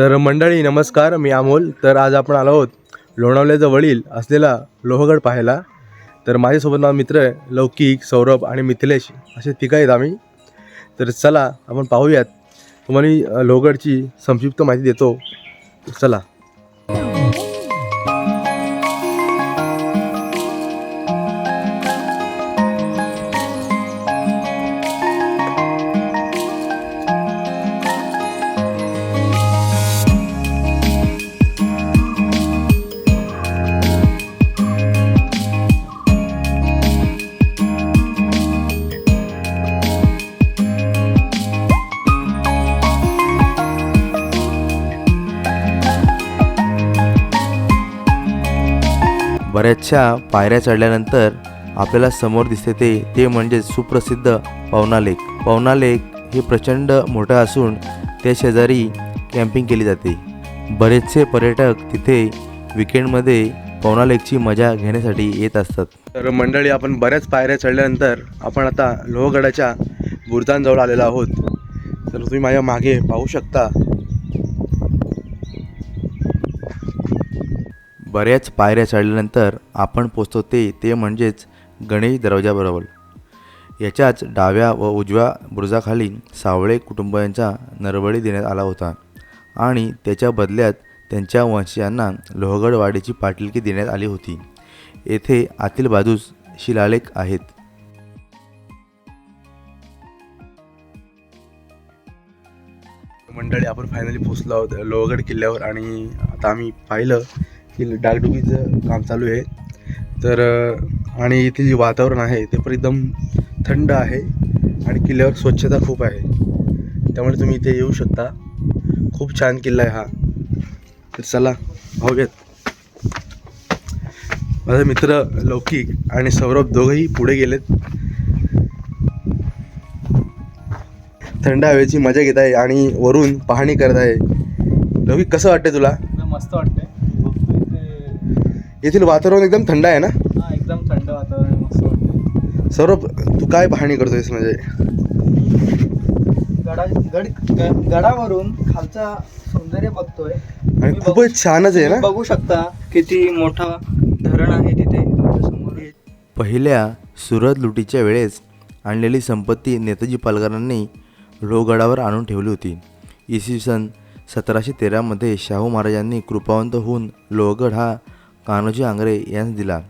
तर मंडळी नमस्कार मी अमोल. तर आज आपण आलो आहोत लोणावल्याजवळील असलेला लोहगड पाहायला. तर माझ्यासोबत माझा मित्र आहे लौकिक सौरभ आणि मिथिलेश. असे तिघं आहेत आम्ही. तर चला आपण पाहूयात. तुम्हाला लोहगडची संक्षिप्त माहिती देतो. चला. बऱ्याचशा पायऱ्या चढल्यानंतर आपल्याला समोर दिसते ते ते म्हणजे सुप्रसिद्ध पवना लेक. पवना लेक हे प्रचंड मोठं असून त्या शेजारी कॅम्पिंग केली जाते. बरेचसे पर्यटक तिथे विकेंडमध्ये पवना लेकची मजा घेण्यासाठी येत असतात. तर मंडळी आपण बऱ्याच पायऱ्या चढल्यानंतर आपण आता लोहगडाच्या बुरजांजवळ आलेलो आहोत. तर तुम्ही माझ्या मागे पाहू शकता बऱ्याच पायऱ्या चढल्यानंतर आपण पोचतो ते ते म्हणजेच गणेश दरवाजाबरोबर. याच्याच डाव्या व उजव्या बुरुजाखाली सावळे कुटुंबियांचा नरबळी देण्यात आला होता आणि त्याच्या बदल्यात त्यांच्या वंशीयांना लोहगडवाडीची पाटिलकी देण्यात आली होती. येथे आतील बाजूस शिलालेख आहेत. मंडळी आपण फायनली पोचलो आहोत लोहगड किल्ल्यावर आणि आता आम्ही पाहिलं की डागडुगीचं काम चालू आहे. तर आणि इथे जे वातावरण आहे ते पण एकदम थंड आहे आणि किल्ल्यावर स्वच्छता खूप आहे. त्यामुळे तुम्ही इथे येऊ शकता. खूप छान किल्ला आहे हा. तर चला भाऊयात माझा मित्र लौकिक आणि सौरभ दोघंही पुढे गेलेत. थंड हवेची मजा घेत आहे आणि वरून पाहणी करत आहे. लौकिक कसं वाटतंय तुला? मस्त वाटतं येथील वातावरण एकदम थंड आहे ना? हा एकदम थंड वातावरण आहे, मस्त वाटते सौरभ तू काय पाहणी करतोयस म्हणजे? गडा गड ग- गडावरून खालचा सौंदर्य बघतोय. आणि तुम्ही खूपच छानच आहे ना? बघू शकता किती मोठा धरण आहे तिथे. समोर पहिल्या सुरत लुटीच्या वेळेस आणलेली संपत्ती नेताजी पालकरांनी लोहगडावर आणून ठेवली होती. इसवी सन सतराशे तेरामध्ये शाहू महाराजांनी कृपावंत होऊन लोहगड हा कान्होजी आंग्रे यांस दिला.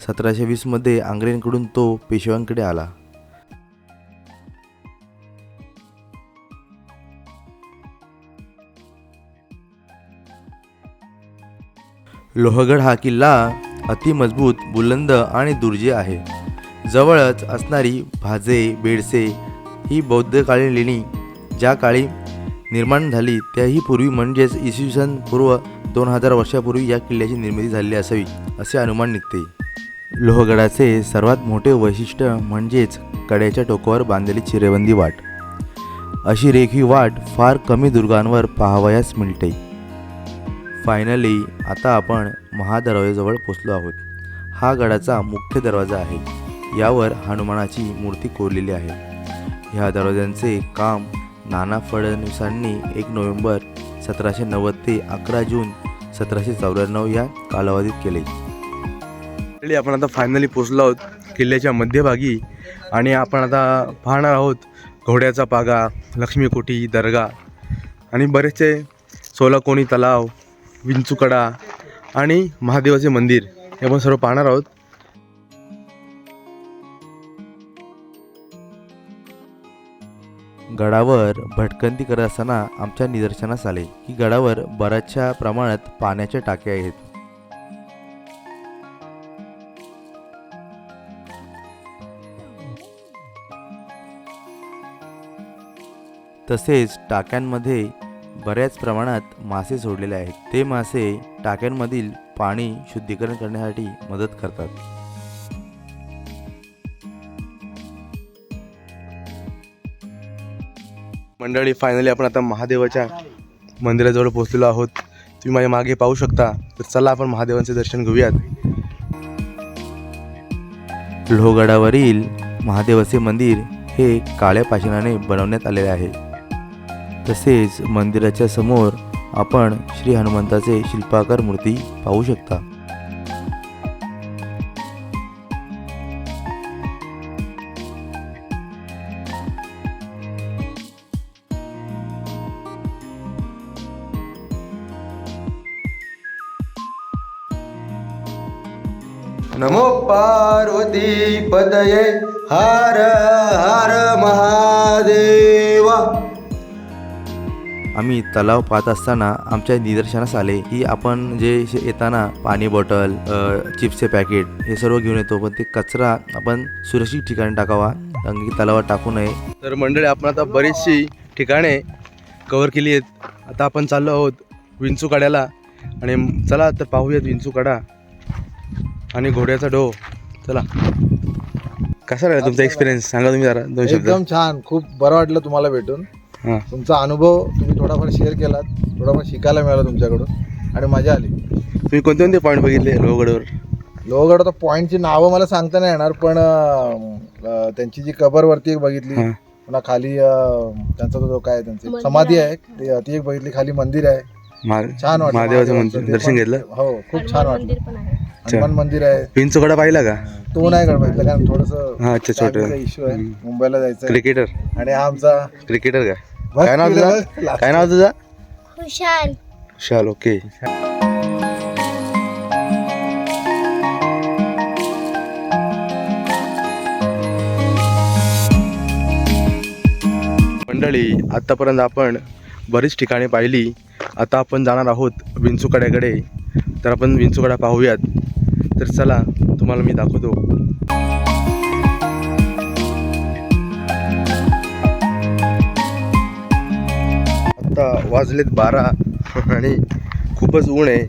सतराशे वीसमध्ये आंग्रेंकडून तो पेशव्यांकडे आला. लोहगड हा किल्ला अति मजबूत बुलंद आणि दुर्जे आहे. जवळच असणारी भाजे बेडसे ही बौद्धकालीन लेणी ज्या काळी निर्माण झाली त्याही पूर्वी म्हणजेच इसवी सन पूर्व दोन हजार वर्षापूर्वी या किल्ल्याची निर्मिती झालेली असावी असे अनुमान निघते. लोहगडाचे सर्वात मोठे वैशिष्ट्य म्हणजेच कड्याच्या टोकावर बांधलेली चिरेबंदी वाट. अशी रेखी वाट फार कमी दुर्गांवर पाहावयास मिळते. फायनली आता आपण महादरवाजाजवळ पोचलो आहोत. हा गडाचा मुख्य दरवाजा आहे. यावर हनुमानाची मूर्ती कोरलेली आहे. ह्या दरवाज्यांचे काम नाना फडणवीसांनी एक नोव्हेंबर सतराशे नव्वद ते अकरा जून सतराशे चौऱ्याण्णव या कालावधीत केले. आपण आता फायनली पोचलो आहोत किल्ल्याच्या मध्यभागी आणि आपण आता पाहणार आहोत घोड्याचा पागा लक्ष्मीकोठी दर्गा आणि बरेचसे सोलाकोणी तलाव विंचुकडा आणि महादेवाचे मंदिर हे आपण सर्व पाहणार आहोत. गडावर भटकंती करत असताना आमच्या निदर्शनास आले की गडावर बऱ्याचशा प्रमाणात पाण्याच्या टाक्या आहेत. तसेच टाक्यांमध्ये बऱ्याच प्रमाणात मासे सोडलेले आहेत. ते मासे टाक्यांमधील पाणी शुद्धीकरण करण्यासाठी मदत करतात. मंडळी फायनली आपण आता महादेवाच्या मंदिराजवळ पोहोचलेलो आहोत. तुम्ही माझ्या मागे पाहू शकता. तर चला आपण महादेवांचे दर्शन घेऊयात. लोहगडावरील महादेवाचे मंदिर हे काळ्या पाषाणाने बनवण्यात आलेले आहे. तसेच मंदिराच्या समोर आपण श्री हनुमंताचे शिल्पाकार मूर्ती पाहू शकता. पार्वती पदये हर हर महादेवा. आम्ही तलाव पाहत असताना आमच्या निदर्शनास आले की आपण जे येताना पाणी बॉटल चिप्सचे पॅकेट हे सर्व घेऊन येतो पण ते कचरा आपण सुरक्षित ठिकाणी टाकावा कारण की तलावात टाकू नये. तर मंडळी आपण आता बरीचशी ठिकाणे कव्हर केली आहेत. आता आपण चाललो आहोत विंचूकाड्याला. आणि चला तर पाहूयात विंचूकाडा. आणि घोड्याचा डो चला. कसा राहिला तुमचा एक्सपिरियन्स सांगा तुम्ही जरा दोन शब्द. एकदम छान. खूप बरं वाटलं तुम्हाला भेटून. हां. तुमचा अनुभव तुम्ही थोडाफार शेअर केलात. थोडाफार शिकायला मिळालं तुमच्याकडून. आणि मजा आली. तुम्ही कोणते कोणते पॉईंट बघितले लोहगडवर? लोहगड आता पॉईंटची नावं मला सांगता नाही येणार पण अं, त्यांची जी कबरवरती एक बघितली. हां. पुन्हा खाली अं, त्यांचा तो जो काय त्यांची मंदिर समाधी आहे. आहे. ती- ती एक बघितली. खाली मंदिर आहे. छान वाटलं महादेवाचं. मंदिर. ते दर्शन पण- घेतलं? हो खूप छान वाटलं. मंदिर पण आहे. हनुमान मंदिर आहे. विंचूकडा पाहिला का? तो नाही गड बघितलं कारण थोडस हा अच्छा छोटं. इश्यू आहे. हम्म. मुंबईला जायचं क्रिकेटर आणि हा आमचा क्रिकेटर का? काय नाव तुझं. काय नाव तुझं? खुशाल. शाल ओके. मंडळी आतापर्यंत आपण बरीच ठिकाणे पाहिली. आता आपण जाणार आहोत विंचूकड्याकडे. तर आपण विंचूकडा पाहूयात. तर चला तुम्हाला मी दाखवतो. आता वाजलेत बारा आणि खूपच ऊन आहे.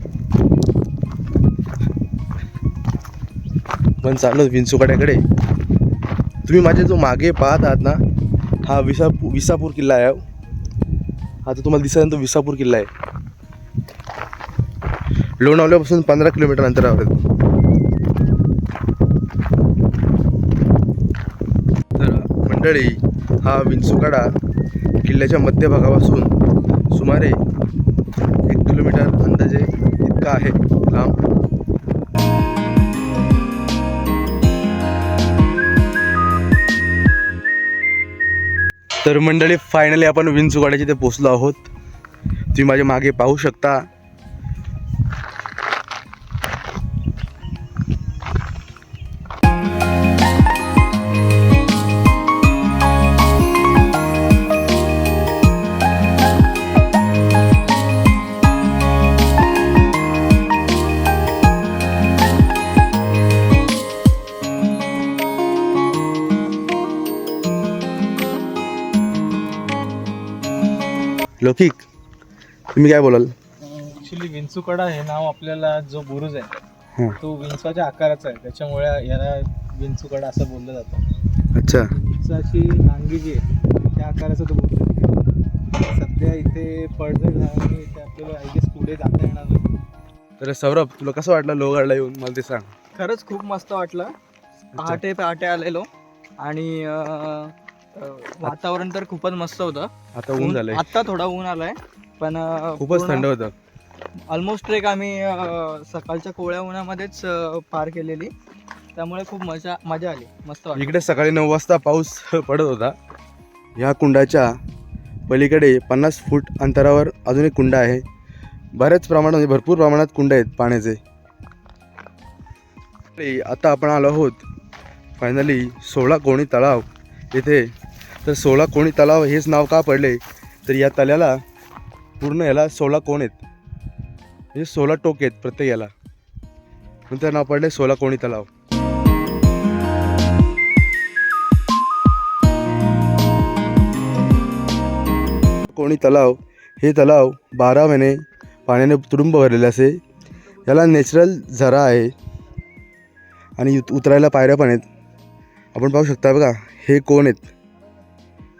पण चाललो विंचूकड्याकडे. तुम्ही माझे जो मागे पाहत आहात ना हा विसापूर विसापूर किल्ला आहे. आता तुम्हाला दिसायनंतर तो विसापूर किल्ला आहे. लोणावल्यापासून पंधरा किलोमीटर अंतरावर आहे. तर मंडळी हा विंचुकाडा किल्ल्याच्या मध्यभागापासून सुमारे एक किलोमीटर अंदाजे इतका आहे. तर मंडळी फायनली आपण विंचुगाड्याच्या इथे पोचलो आहोत. तुम्ही माझ्या मागे पाहू शकता. लौकिक तुम्ही काय बोलाल? ऍक्च्युली विंचूकडा हे नाव आपल्याला जो बुरुज आहे तो विंचवाच्या आकाराचा आहे. त्याच्यामुळे याला विंचूकडा असं बोललं जातं. अच्छा. विंचाची नांगी जी आहे त्या आकाराचा तो बुरुज आहे. सध्या इथे पडझड झाल्याने इथे आपल्याला आय गेस पुढे जाता येणार नाही. तर सौरभ तुला कसं वाटलं लोहगडला येऊन? मला ते सांग. खरंच खूप मस्त वाटलं. पहाटे पहाटे आलेलो. आणि वातावरण तर खूपच मस्त होतं. आता ऊन झालंय. आत्ता थोडा ऊन आलाय पण अं, खूपच पूर्ण- थंड होतं. ऑलमोस्ट ट्रेक आम्ही अ, सकाळच्या कोवळ्या उन्हामध्येच अ, पार केलेली. त्यामुळे खूप मजा मजा आली. मस्त वाटलं. इकडे सकाळी नऊ वाजता पाऊस पडत होता. ह्या कुंडाच्या पलीकडे पन्नास फूट अंतरावर अजून एक कुंड आहे. बऱ्याच प्रमाणात म्हणजे भरपूर प्रमाणात कुंड आहेत पाण्याचे. आणि आता आपण आलो आहोत फायनली सोळा कोणी तलाव. येथे तर सोळा कोणी तलाव हेच नाव का पडले? तर या तल्याला पूर्ण याला सोळा कोण आहेत? म्हणजे सोळा टोक आहेत प्रत्येक याला. नंतर नाव पडले? सोळा कोणी तलाव. कोणी तलाव हे तलाव बारा महिने पाण्याने तुडुंब भरलेले असे. याला नॅचरल झरा आहे. आणि उतरायला पायऱ्या पण आहेत. आपण पाहू शकता बघा हे कोण आहेत?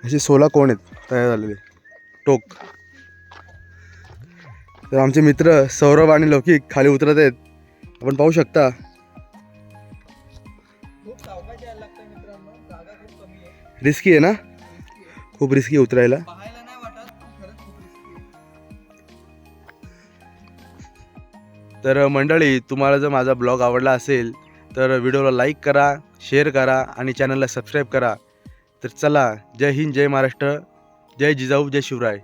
असे सोळा कोण आहेत तयार झालेले. टोक. तर आमचे मित्र सौरभ आणि लौकिक खाली उतरत आहेत. आपण पाहू शकता. रिस्की आहे ना? खूप रिस्की उतरायला. तर मंडळी तुम्हाला जर माझा ब्लॉग आवडला असेल तर व्हिडिओला लाईक करा शेअर करा आणि चॅनलला सबस्क्राईब करा. तर चला जय हिंद जय महाराष्ट्र जय जिजाऊ जय शिवराय.